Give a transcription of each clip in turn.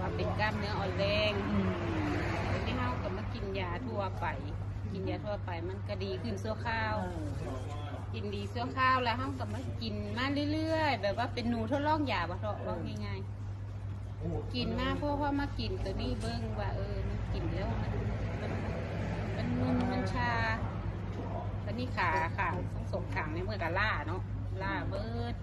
ว่าเป็นกล้ามเนื้ออ่อนแรงอืมที่เฮาก็มากินยาทั่วไป กินยาทั่วไปมันก็ดีขึ้นชั่วคราวเออกินดีชั่วคราวแล้วเฮาก็มากินมาเรื่อยๆ แบบว่าเป็นหนูทดลองยาบ่เถาะว่าง่ายๆกินมาเพราะว่ามากินตัวนี้เบิ่งว่าเออมันกินแล้วมันมันมันมึนมันชาตอนนี้ขาขาทั้งสองขางในเมื่อกับล่าเนาะล่าเบิด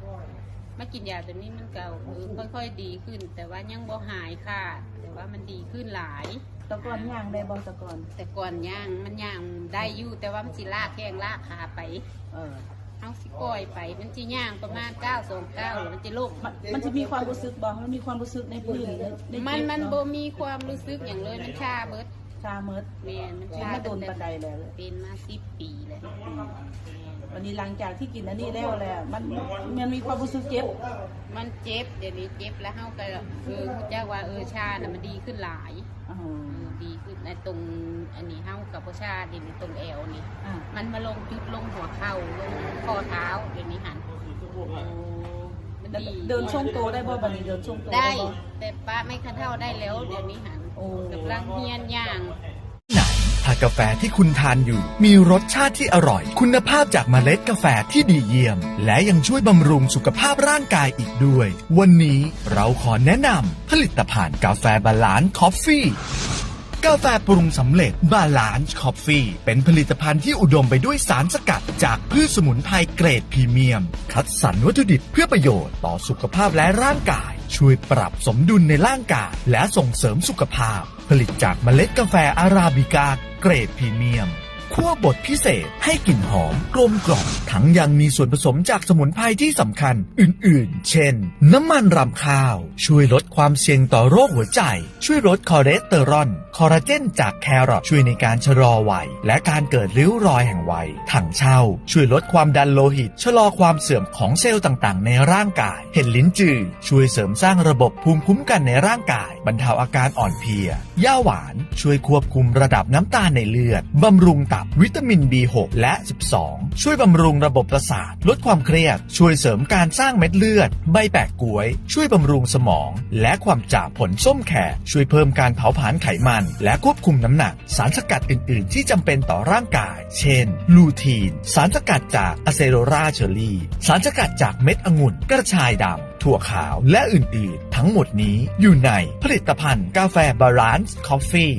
มากินยาตัวนี้มันก็เออค่อยๆดีขึ้น แต่ว่ายังบ่หายค่ะ แต่ว่ามันดีขึ้นหลายแตะกอนย่างได้บ่แตะกอนแต่ก่อนย่างมันย่างได้อยู่แต่ว่ามันสิลากแข้งลากขาไป เออเอาสิก้อยไป มันสิย่างประมาณเก้าสองเก้าแล้วมันจะโลกมันมันจะมีความรู้สึกบ่มันมีความรู้สึกในพื้นในในมันเจ็บมันเาะบ่มีความรู้สึกอย่างเลยมันชาเบิด ชาเมิดแม่นมันเป็นชามาโดนตั้งบันไดแต่แล้วเลยเป็นมาสิบปีแล้ววันนี้หลังจากที่กินอันนี้แล้วแหละมันมันมีความรู้สึกเจ็บ มันเจ็บเดี๋ยวนี้เจ็บแล้วเฮาก็เออเขาเจ้าว่าเออชาน่ะมันดีขึ้นหลายอ๋อเออดีขึ้นในตรงอันนี้เฮากับบ่ชาเดี๋ยวนี้ตรงแอวนี่อะมันมาลงจุดลงหัวเข่าลงข้อเท้าเดี๋ยวนี้หันมันแล้ว ดีเดินช่วงโตได้บ่บัดนี้เดินช่วงโตได้บ่แต่ป้าไม่คันเท่าได้แล้วเดี๋ยวนี้หันโอ้กำลังเฮียนย่างไหนถ้ากาแฟที่คุณทานอยู่ มีรสชาติที่อร่อย คุณภาพจากเมล็ดกาแฟที่ดีเยี่ยม และยังช่วยบำรุงสุขภาพร่างกายอีกด้วย วันนี้เราขอแนะนำผลิตภัณฑ์กาแฟบาลานซ์คอฟฟี่ กาแฟปรุงสำเร็จบาลานซ์คอฟฟี่เป็นผลิตภัณฑ์ที่อุดมไปด้วยสารสกัด จากพืชสมุนไพรเกรดพรีเมียม คัดสรรวัตถุดิบเพื่อประโยชน์ต่อสุขภาพและร่างกาย ช่วยปรับสมดุลในร่างกาย และส่งเสริมสุขภาพ ผลิตจากเมล็ดกาแฟอาราบิกาเกรดพรีเมียม คั่วบดพิเศษให้กลิ่นหอมกลมกล่อมทั้งยังมีส่วนผสมจากสมุนไพรที่สำคัญอื่นๆ เช่น น้ำมันรำข้าว ช่วยลดความเสี่ยงต่อโรคหัวใจ ช่วยลดคอเลสเตอรอลคอลลาเจนจากแครอทช่วยในการชะลอวัย และการเกิดริ้วรอยแห่งวัยถังเช่า ช่วยลดความดันโลหิต ชะลอความเสื่อมของเซลล์ต่างๆ ในร่างกาย เห็ดลิ้นจือช่วยเสริมสร้างระบบภูมิคุ้มกันในร่างกาย บรรเทาอาการอ่อนเพลียย่าหวาน ช่วยควบคุมระดับน้ำตาลในเลือดบำรุงตับวิตามิน B6 และ 12 ช่วยบำรุงระบบประสาท ลดความเครียด ช่วยเสริมการสร้างเม็ดเลือด ใบแปะกล้วย ช่วยบำรุงสมอง และความจำผลส้มแขกช่วยเพิ่มการเผาผลาญไขมัน และควบคุมน้ำหนัก สารสกัดอื่น ๆ ที่จำเป็นต่อร่างกาย เช่น ลูทีน สารสกัดจากอะเซโรราเชอรี่ สารสกัดจากเม็ดองุ่น กระชายดำถั่วขาวและอื่น ๆ ทั้งหมดนี้อยู่ในผลิตภัณฑ์กาแฟบาลานซ์คอฟฟี่